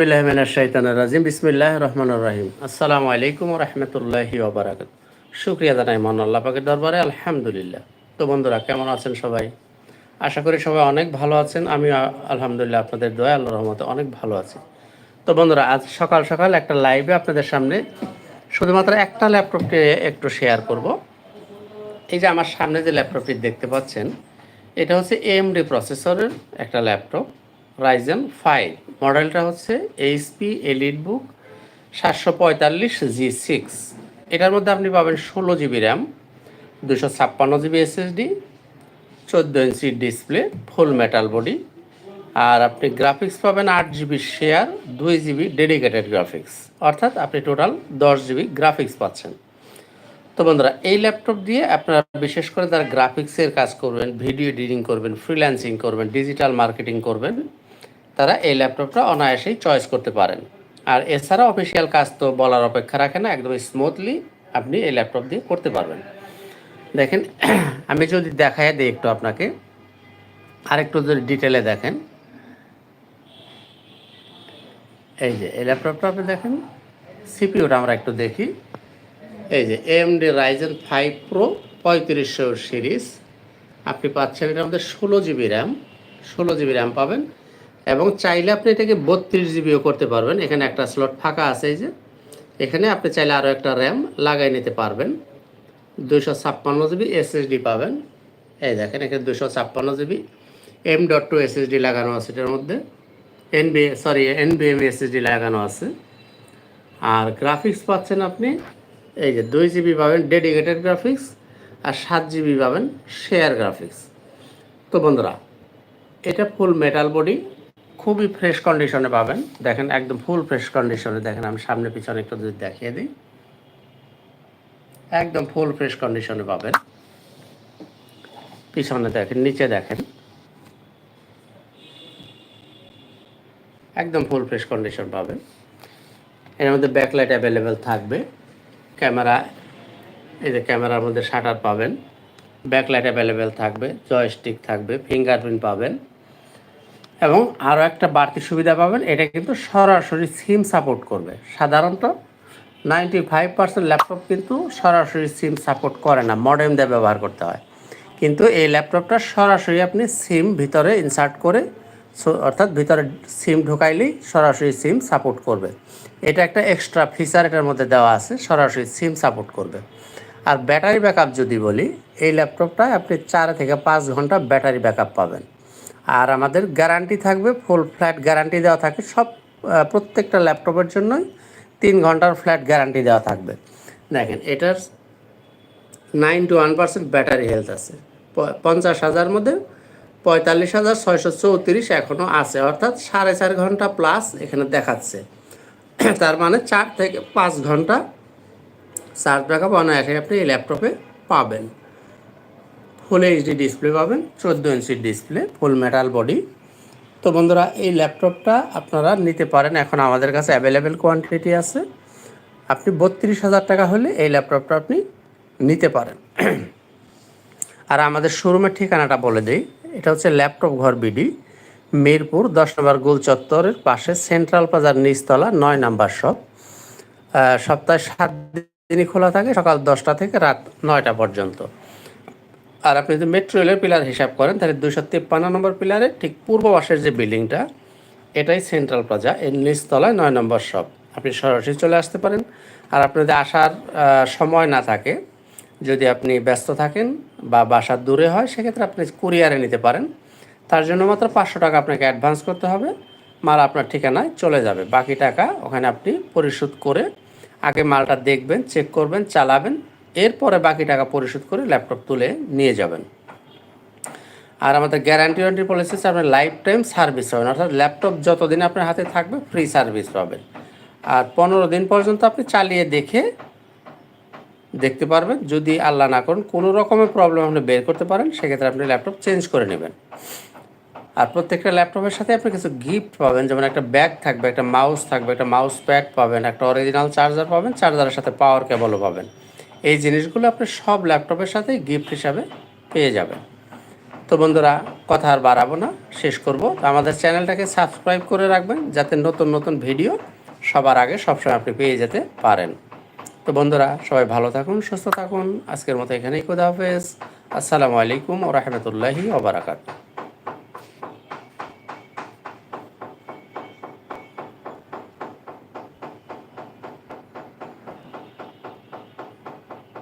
রাজিম বিসমিল্লাহ রহমান রাহিম আসসালামু আলাইকুম রহমতুল্লাহি ওবরাকাত শুক্রিয়া জানাই মন আল্লাহ পাকের দরবারে, আলহামদুলিল্লাহ। তো বন্ধুরা, কেমন আছেন সবাই? আশা করি সবাই অনেক ভালো আছেন। আমি আলহামদুলিল্লাহ আপনাদের দয়া আল্লাহ রহমতে অনেক ভালো আছি। তো বন্ধুরা, আজ সকাল সকাল একটা লাইভে আপনাদের সামনে শুধুমাত্র একটা ল্যাপটপকে একটু শেয়ার করব। এই যে আমার সামনে যে ল্যাপটপটি দেখতে পাচ্ছেন, এটা হচ্ছে এএমডি প্রসেসরের একটা ল্যাপটপ রাইজেন ফাইভ মডেলটা হচ্ছে এইচপি এলিট বুক সাতশো পঁয়তাল্লিশ জি সিক্স এটার মধ্যে আপনি পাবেন ষোলো জিবি র্যাম দুশো ছাপ্পান্ন জিবি এসএসডি চোদ্দ inch display full metal body আর আপনি গ্রাফিক্স পাবেন আট জিবি শেয়ার দুই জিবি ডেডিকেটেড গ্রাফিক্স অর্থাৎ আপনি টোটাল দশ জিবি গ্রাফিক্স পাচ্ছেন। তো বন্ধুরা, এই ল্যাপটপ দিয়ে আপনারা বিশেষ করে যারা গ্রাফিক্সের কাজ করবেন ভিডিও এডিটিং করবেন ফ্রিল্যান্সিং করবেন ডিজিটাল মার্কেটিং করবেন তারা এই ল্যাপটপটা অনায়াসেই চয়েস করতে পারেন। আর এছাড়া অফিসিয়াল কাজ তো বলার অপেক্ষা রাখে না একদম স্মুথলি আপনি এই ল্যাপটপ দিয়ে করতে পারবেন। দেখেন, আমি যদি দেখায় দিই একটু আপনাকে, আরেকটু যদি ডিটেলে দেখেন। এই যে, এই ল্যাপটপটা আপনি দেখেন সিপিউটা আমরা একটু দেখি। এই যে এমডি রাইজেন ফাইভ প্রো পঁয়ত্রিশশো সিরিজ। আপনি পাচ্ছেন এটার মধ্যে ষোলো জিবি র্যাম ষোলো জিবি র্যাম পাবেন। এবং চাইলে আপনি এটাকে বত্রিশ জিবিও করতে পারবেন। এখানে একটা স্লট ফাঁকা আছে এই যে। এখানে আপনি চাইলে আরও একটা র্যাম লাগাই নিতে পারবেন। দুশো ছাপ্পান্ন জিবি এসএসডি পাবেন। এই দেখেন, এখানে দুশো ছাপ্পান্ন GB M dot two SSD লাগানো আছে এটার মধ্যে। এনবি সরি এনবিএম এসএসডি লাগানো আছে। আর গ্রাফিক্স পাচ্ছেন আপনি, এই যে দুই জিবি পাবেন ডেডিকেটেড গ্রাফিক্স আর সাত জিবি পাবেন শেয়ার গ্রাফিক্স তো বন্ধুরা, এটা ফুল মেটাল বডি খুবই ফ্রেশ কন্ডিশনে পাবেন। দেখেন, একদম ফুল ফ্রেশ কন্ডিশনে দেখেন, আমি সামনে পিছনে একটু যদি দেখিয়ে দিই। একদম ফুল ফ্রেশ কন্ডিশনে পাবেন। পিছনে দেখেন, নিচে দেখেন। একদম ফুল ফ্রেশ কন্ডিশন পাবেন। এর মধ্যে ব্যাকলাইট অ্যাভেলেবেল থাকবে। ক্যামেরা, এই যে ক্যামেরার মধ্যে শাটার পাবেন। ব্যাকলাইট অ্যাভেলেবেল থাকবে জয়স্টিক থাকবে ফিঙ্গারপ্রিন্ট পাবেন। এবং আরও একটা বাড়তি সুবিধা পাবেন, এটা কিন্তু সরাসরি সিম সাপোর্ট করবে। সাধারণত নাইনটি ফাইভ পার্সেন্ট ল্যাপটপ কিন্তু সরাসরি সিম সাপোর্ট করে না মডেম দিয়ে ব্যবহার করতে হয়। কিন্তু এই ল্যাপটপটা সরাসরি আপনি সিম ভিতরে ইনসার্ট করে অর্থাৎ ভিতরে সিম ঢোকাইলেই সরাসরি সিম সাপোর্ট করবে। এটা একটা এক্সট্রা ফিচার এটার মধ্যে দেওয়া আছে, সরাসরি সিম সাপোর্ট করবে। আর ব্যাটারি ব্যাকআপ যদি বলি, এই ল্যাপটপটা আপনি চার থেকে পাঁচ ঘণ্টা ব্যাটারি ব্যাকআপ পাবেন। আর আমাদের গ্যারান্টি থাকবে ফুল ফ্ল্যাট গ্যারান্টি দেওয়া থাকে সব প্রত্যেকটা ল্যাপটপের জন্যই তিন ঘণ্টার ফ্ল্যাট গ্যারান্টি দেওয়া থাকবে। দেখেন, এটার nine two one percent battery health আছে। পঞ্চাশ হাজার মধ্যে পঁয়তাল্লিশ হাজার ছয়শো চৌত্রিশ এখনও আছে, অর্থাৎ সাড়ে চার ঘণ্টা প্লাস এখানে দেখাচ্ছে। তার মানে চার থেকে পাঁচ ঘণ্টা চার্জ ব্যাকআপ অনায়াসে আপনি এই ল্যাপটপে পাবেন। ফুল এইচডি ডিসপ্লে পাবেন, চোদ্দ ইঞ্চির ডিসপ্লে ফুল মেটাল বডি তো বন্ধুরা, এই ল্যাপটপটা আপনারা নিতে পারেন। এখন আমাদের কাছে অ্যাভেলেবেল কোয়ান্টিটি আছে। আপনি বত্রিশ হাজার টাকা হলে এই ল্যাপটপটা আপনি নিতে পারেন। আর আমাদের শোরুমের ঠিকানাটা বলে দিই। এটা হচ্ছে ল্যাপটপ ঘর বিডি মিরপুর, দশ নম্বর গোল চত্বরের পাশে সেন্ট্রাল প্লাজার নিচতলা, নয় নাম্বার শপ সপ্তাহে সাত দিনই খোলা থাকে, সকাল দশটা থেকে রাত নয়টা পর্যন্ত। আর আপনি যদি মেট্রো রেলের পিলার হিসাব করেন, তাহলে দুশো তিপ্পান্ন নম্বর পিলারে ঠিক পূর্ব পাশের যে বিল্ডিংটা এটাই সেন্ট্রাল প্লাজা এর নিচতলায় নয় নম্বর শপ আপনি সরাসরি চলে আসতে পারেন। আর আপনাদের আসার সময় না থাকে, যদি আপনি ব্যস্ত থাকেন বা বাসার দূরে হয়, সেক্ষেত্রে আপনি কুরিয়ারে নিতে পারেন। তার জন্য মাত্র পাঁচশো টাকা আপনাকে অ্যাডভান্স করতে হবে। মাল আপনার ঠিকানায় চলে যাবে। বাকি টাকা ওখানে আপনি পরিশোধ করে আগে মালটা দেখবেন চেক করবেন, চালাবেন। এরপরে বাকি টাকা পরিশোধ করে ল্যাপটপ তুলে নিয়ে যাবেন। আর আমাদের গ্যারান্টি ওয়ারেন্টি পলিসি হচ্ছে আপনার লাইফ টাইম সার্ভিস পাবেন। অর্থাৎ ল্যাপটপ যতদিন আপনার হাতে থাকবে ফ্রি সার্ভিস পাবেন। আর পনেরো দিন পর্যন্ত আপনি চালিয়ে দেখে দেখতে পারবেন। যদি আল্লাহ না করুন, কোনো রকমের প্রবলেম আপনি বের করতে পারেন, সেক্ষেত্রে আপনি ল্যাপটপ চেঞ্জ করে নেবেন। আর প্রত্যেকটা ল্যাপটপের সাথে আপনি কিছু গিফট পাবেন, যেমন একটা ব্যাগ থাকবে, একটা মাউস থাকবে, একটা মাউস প্যাড পাবেন, একটা অরিজিনাল চার্জার পাবেন চার্জারের সাথে পাওয়ার কেবলও পাবেন। এই জিনিসগুলো আপনি সব ল্যাপটপের সাথেই গিফট হিসাবে পেয়ে যাবেন। তো বন্ধুরা, কথা আর বাড়াবো না, শেষ করব। আমাদের চ্যানেলটাকে সাবস্ক্রাইব করে রাখবেন, যাতে নতুন নতুন ভিডিও সবার আগে সবসময় আপনি পেয়ে যেতে পারেন। তো বন্ধুরা, সবাই ভালো থাকুন, সুস্থ থাকুন। আজকের মতো এখানেই খোদা হাফেজ। আসসালামু আলাইকুম ও রহমতুল্লাহি ওবরাকাতু